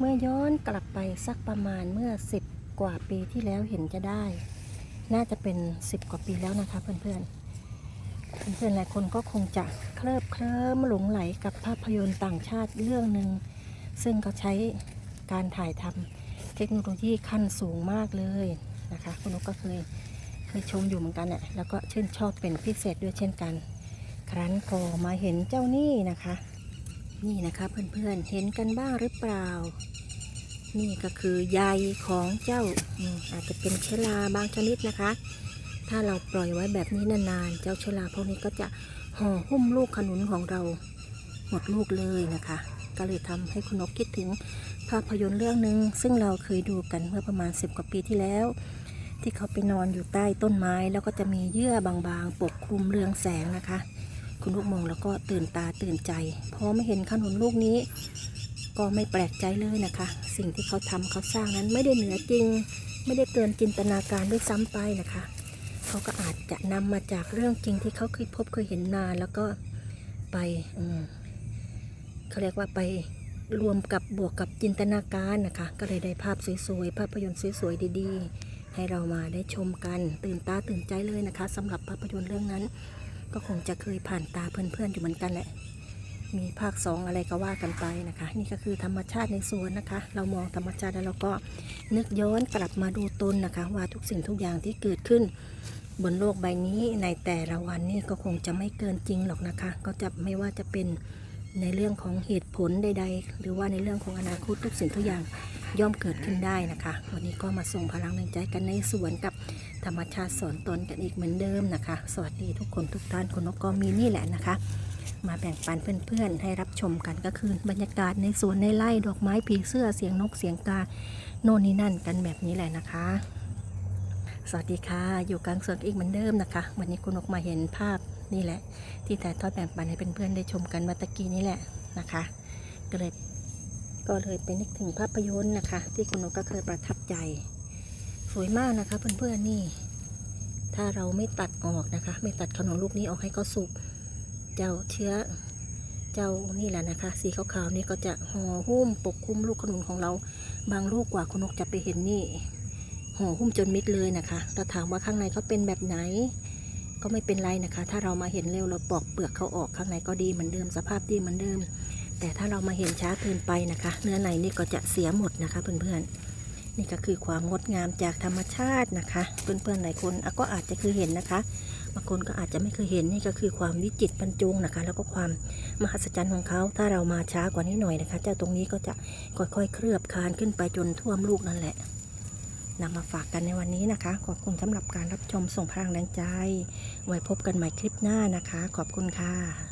เมื่อย้อนกลับไปสักประมาณเมื่อสิบกว่าปีที่แล้วเห็นจะได้ น่าจะเป็นสิบกว่าปีแล้วนะคะเพื่อนๆเพื่อนๆหลายคนก็คงจะเคลิบเคลิ้มหลงไหลกับภาพยนตร์ต่างชาติเรื่องหนึ่งซึ่งเขาใช้การถ่ายทำเทคโนโลยีขั้นสูงมากเลยนะคะคุณนกก็เคยเคยชมอยู่เหมือนกันแหละแล้วก็ชื่นชอบเป็นพิเศษด้วยเช่นกัน ครั้นก็มาเห็นเจ้านี่นะคะ นี่นะคะเพื่อนๆเห็นกันบ้างหรือเปล่า นี่ก็คือใยของเจ้าอาจจะเป็นเชื้อราบางชนิดนะคะ ถ้าเราปล่อยไว้แบบนี้นานๆ เจ้าเชื้อราพวกนี้ก็จะห่อหุ้มลูกขนุนของเราหมดลูกเลยนะคะ ก็เลยทำให้คุณนกคิดถึงภาพยนตร์เรื่องหนึ่งซึ่งเราเคยดูกันเมื่อประมาณ 10 กว่าปีที่แล้ว ที่เขาไปนอนอยู่ใต้ต้นไม้ แล้วก็จะมีเยื่อบางๆ ปกคลุมเรืองแสงนะคะ คุณลูกมองแล้วก็ตื่นตาตื่นใจ พอไม่เห็นขนุนลูกนี้ ก็ไม่แปลกใจเลยนะคะ สิ่งที่เขาทำเขาสร้างนั้นไม่ได้เหนือจริง ไม่ได้เกินจินตนาการด้วยซ้ำไปนะคะ เขาก็อาจจะนำมาจากเรื่องจริงที่เขาเคยพบเคยเห็นนานแล้วก็ไปอืเขาเรียกว่าไปรวมกับบวกกับจินตนาการนะคะ ก็เลยได้ภาพสวยๆภาพยนตร์สวยๆดีๆ ให้เรามาได้ชมกันตื่นตาตื่นใจเลยนะคะสำหรับภาพยนตร์เรื่องนั้น ก็คงจะเคยผ่านตาเพื่อนๆอยู่เหมือนกันแหละ มีภาคสองอะไรก็ว่ากันไปนะคะ นี่ก็คือธรรมชาติในสวนนะคะ เรามองธรรมชาติแล้วเราก็นึกย้อนกลับมาดูตนนะคะ ว่าทุกสิ่งทุกอย่างที่เกิดขึ้น บนโลกใบนี้ในแต่ละวันนี่ก็คงจะไม่เกินจริงหรอกนะคะ ก็จะไม่ว่าจะเป็นในเรื่องของเหตุผลใด ๆ หรือว่าในเรื่องของอนาคตทุกสิ่งทุกอย่างย่อมเกิดขึ้นได้นะคะ วันนี้ก็มาส่งพลังแรงใจกันในสวนกับ ธรรมชาติสอนตนกันอีกเหมือนเดิมนะคะ สวัสดีทุกคนทุกท่านคุณนกก็มีนี่แหละนะคะ มาแบ่งปันเพื่อนๆ ให้รับชมกันก็คือบรรยากาศในสวนในไร่ดอกไม้ผีเสื้อเสียงนกเสียงกาโน่นนี่นั่นกันแบบนี้แหละนะคะ สวัสดีค่ะ อยู่กลางสวนอีกเหมือนเดิมนะคะ วันนี้คุณนกมาเห็นภาพนี่แหละ ที่ถ่ายทอดแบ่งปันให้เพื่อนๆได้ชมกันเมื่อตะกี้นี่แหละนะคะก็เลยก็เลยไปนึกถึงภาพยนตร์นะคะ ที่คุณนกก็เคยประทับใจ วยมากนะคะ เพื่อนๆนี่ ถ้าเราไม่ตัดออกนะคะ ไม่ตัดขนมลูกนี้ออกให้เขาสุก เจ้าเชื้อ เจ้านี่แหละนะคะ สีขาวๆนี่ก็จะห่อหุ้มปกคลุมลูกขนุนของเรา บางลูกกว่าคุณนกจะไปเห็นนี่ห่อหุ้มจนมิดเลยนะคะเราถามว่าข้างในเขาเป็นแบบไหน ก็ไม่เป็นไรนะคะ ถ้าเรามาเห็นเร็วเราปอกเปลือกเขาออกข้างในก็ดีเหมือนเดิมสภาพดีเหมือนเดิม แต่ถ้าเรามาเห็นช้าเกินไปนะคะ เนื้อในนี่ก็จะเสียหมดนะคะเพื่อนๆ นี่ก็คือความงดงามจากธรรมชาตินะคะ เพื่อนๆหลายคนก็อาจจะเคยเห็นนะคะบางคนก็อาจจะไม่เคยเห็นนี่ก็คือความวิจิตรบรรจงนะคะ แล้วก็ความมหัศจรรย์ของเขาถ้าเรามาช้ากว่านี้หน่อยนะคะ เจ้าตรงนี้ก็จะค่อยๆ เคลือบคานขึ้นไปจนท่วมลูกนั่นแหละนำมาฝากกันในวันนี้นะคะ ขอบคุณสำหรับการรับชมส่งพลังแรงใจ ไว้พบกันใหม่คลิปหน้านะคะ ขอบคุณค่ะ